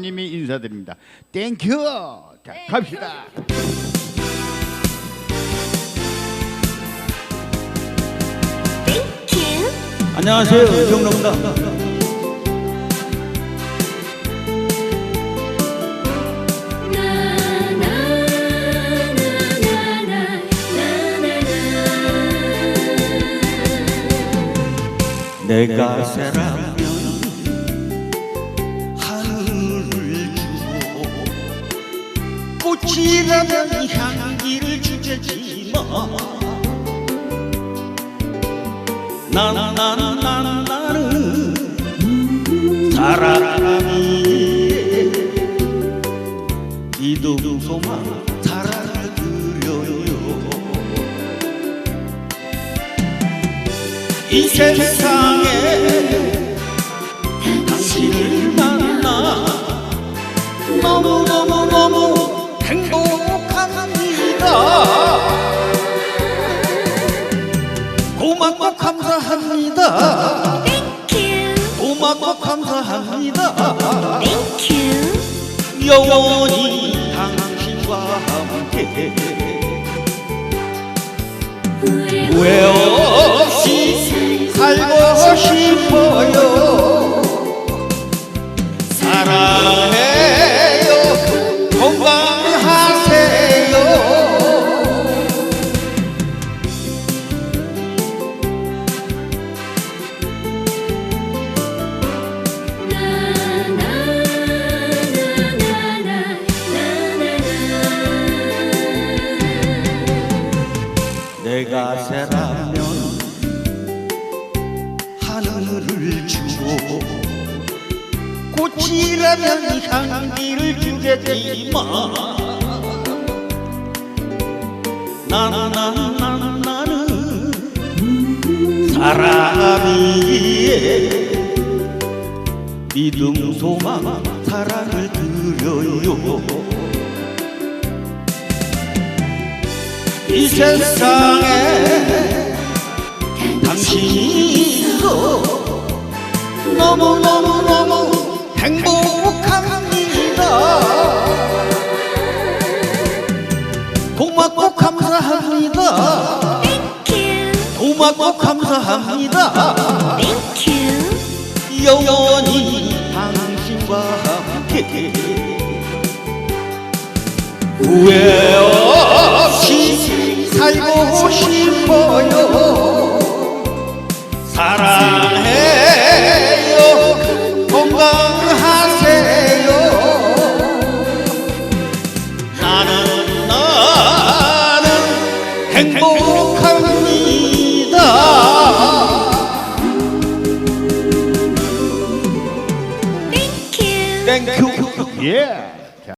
님이 인사드립니다. 땡큐. 자, 갑시다. 안녕하세요 이경로입니다 내가 새라 꽃이라면 향기를 주겠지만 나나나나 나는 사랑이 이도 소망 사랑을 그려요. 이 세상에 당신을 만나 너무너무너무 행복합니다. 고맙고 감사합니다. 고맙고 감사합니다. 영원히 당신과 함께 후회 없이 살고 싶어 내가 새라면 하늘을 주고 꽃이라면 향기를 주겠지만 나는 나는 나는 사람이 믿음 소망 사랑을 드려요 이 세상에 당신이 있어 너무너무너무 행복합니다. 고맙고 감사합니다. 고맙고 감사합니다. 영원히 당신과 함께. 후회 살고 싶어요. 사랑해요. 건강하세요. 나는 나는 행복합니다. 땡큐 예.